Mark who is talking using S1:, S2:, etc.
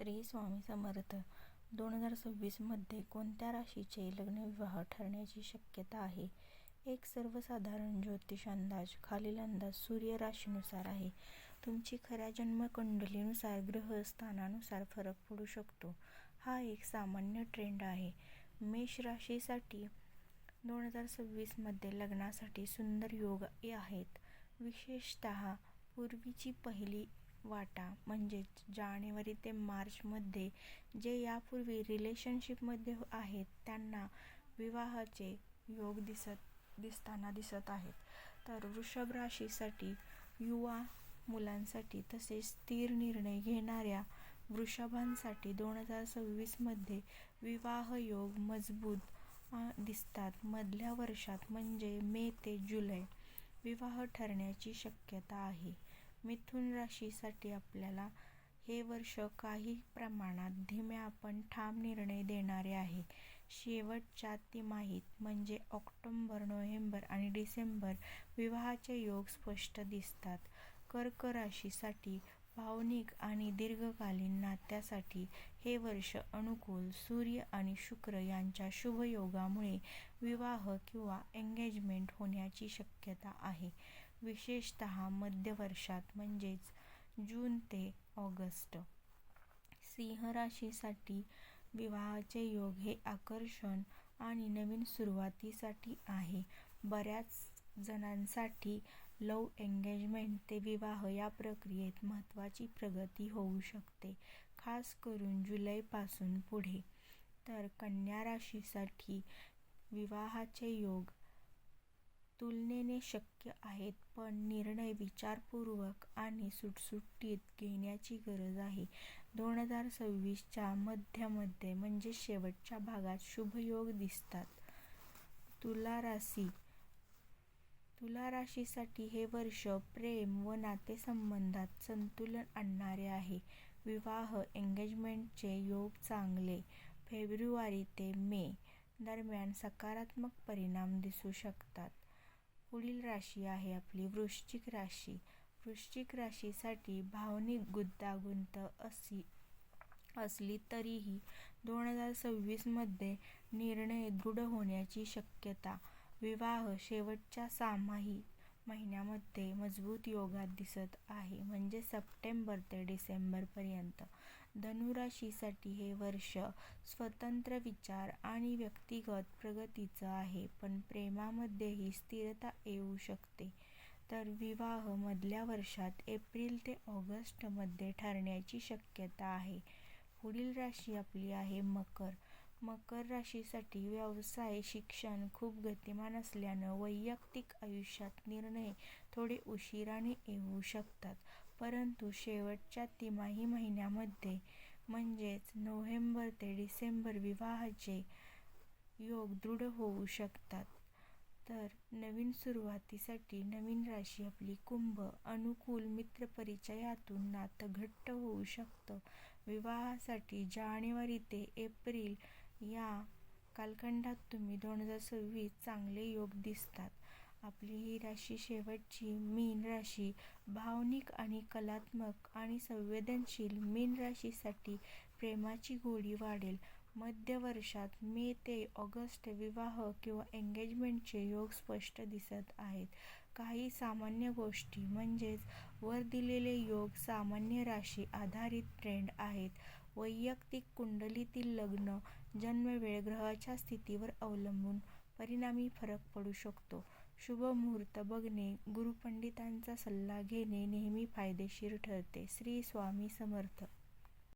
S1: श्री स्वामी समर्थ दोन हजार सव्वीसमध्ये कोणत्या राशीचे लग्नविवाह ठरण्याची शक्यता आहे? एक सर्वसाधारण ज्योतिष अंदाज खालील अंदाज सूर्य राशीनुसार आहे. तुमची खऱ्या जन्मकुंडलीनुसार ग्रहस्थानानुसार फरक पडू शकतो. हा एक सामान्य ट्रेंड आहे. मेष राशीसाठी दोन हजार सव्वीसमध्ये लग्नासाठी सुंदर योग आहेत. विशेषतः पूर्वीची पहिली वाटा म्हणजेच जानेवारी ते मार्चमध्ये जे यापूर्वी रिलेशनशिपमध्ये आहेत त्यांना विवाहाचे योग दिसत दिसताना दिसत आहेत. तर वृषभ राशीसाठी युवा, मुलांसाठी तसेच स्थिर निर्णय घेणाऱ्या वृषभांसाठी दोन हजार सव्वीसमध्ये विवाहयोग मजबूत दिसतात. मधल्या वर्षात म्हणजे मे ते जुलै विवाह ठरण्याची शक्यता आहे. मिथुन राशीसाठी आपल्याला हे वर्ष काही प्रमाणात धीम्या पण ठाम निर्णय देणारे आहे. शेवटच्या तिमाहीत म्हणजे ऑक्टोंबर नोव्हेंबर आणि डिसेंबर विवाहाचे योग स्पष्ट दिसतात. कर्क राशीसाठी भावनिक आणि दीर्घकालीन नात्यासाठी हे वर्ष अनुकूल सूर्य आणि शुक्र यांच्या शुभयोगामुळे विवाह किंवा एंगेजमेंट होण्याची शक्यता आहे. विशेषतः मध्य वर्षात म्हणजेच जून ते ऑगस्ट. सिंह राशीसाठी विवाहाचे योग हे आकर्षण आणि नवीन सुरुवातीसाठी आहे. बऱ्याच जणांसाठी लव एंगेजमेंट ते विवाह या प्रक्रियेत महत्त्वाची प्रगती होऊ शकते, खास करून जुलैपासून पुढे. तर कन्या राशीसाठी विवाहाचे योग तुलनेने शक्य आहेत पण निर्णय विचारपूर्वक आणि सुटसुटीत घेण्याची गरज आहे. दोन हजार सव्वीसच्या मध्यामध्ये म्हणजे शेवटच्या भागात शुभयोग दिसतात. तुला राशी तुला राशीसाठी हे वर्ष प्रेम व नातेसंबंधात संतुलन आणणारे आहे. विवाह एंगेजमेंटचे योग चांगले फेब्रुवारी ते मे दरम्यान सकारात्मक परिणाम दिसू शकतात. पुढील राशी आहे आपली वृश्चिक राशी. वृश्चिक राशीसाठी भावनिक गुंतागुंत असली तरीही दोन हजार सव्वीसमध्ये निर्णय दृढ होण्याची शक्यता. विवाह शेवटच्या सामाही महिन्यामध्ये मजबूत योगात दिसत आहे म्हणजे सप्टेंबर ते डिसेंबरपर्यंत धनुराशीसाठी हे वर्ष स्वतंत्र विचार आणि व्यक्तिगत प्रगतीचं आहे पण प्रेमामध्येही स्थिरता येऊ शकते. तर विवाह मधल्या वर्षात एप्रिल ते ऑगस्टमध्ये ठरण्याची शक्यता आहे. पुढील राशी आपली आहे मकर. मकर राशीसाठी व्यवसाय, शिक्षण खूप गतिमान असल्यानं वैयक्तिक आयुष्यात निर्णय थोडे उशिराने येऊ शकतात. परंतु शेवटच्या तिमाही महिन्यामध्ये म्हणजेच नोव्हेंबर ते डिसेंबर विवाहाचे योग दृढ होऊ शकतात. तर नवीन सुरुवातीसाठी नवीन राशी आपली कुंभ. अनुकूल मित्रपरिचयातून नातं घट्ट होऊ शकतं. विवाहासाठी जानेवारी ते एप्रिल या कालखंडात तुम्ही दोन हजार सव्वीस चांगले योग दिसतात. आपली ही राशी शेवटची. मीन राशी भावनिक आणि कलात्मक आणि संवेदनशील मीन राशीसाठी प्रेमाची गोडी वाढेल. मध्य वर्षात मे ते ऑगस्ट विवाह किंवा एंगेजमेंटचे योग स्पष्ट दिसत आहेत. काही सामान्य गोष्टी म्हणजेच वर दिलेले योग सामान्य राशी आधारित ट्रेंड आहेत. वैयक्तिक कुंडलीतील लग्न जन्मवेळ ग्रहाच्या स्थितीवर अवलंबून परिणामी फरक पडू शकतो. शुभ मुहूर्त बघणे, गुरुपंडितांचा सल्ला घेणे नेहमी फायदेशीर ठरते. श्री स्वामी समर्थ.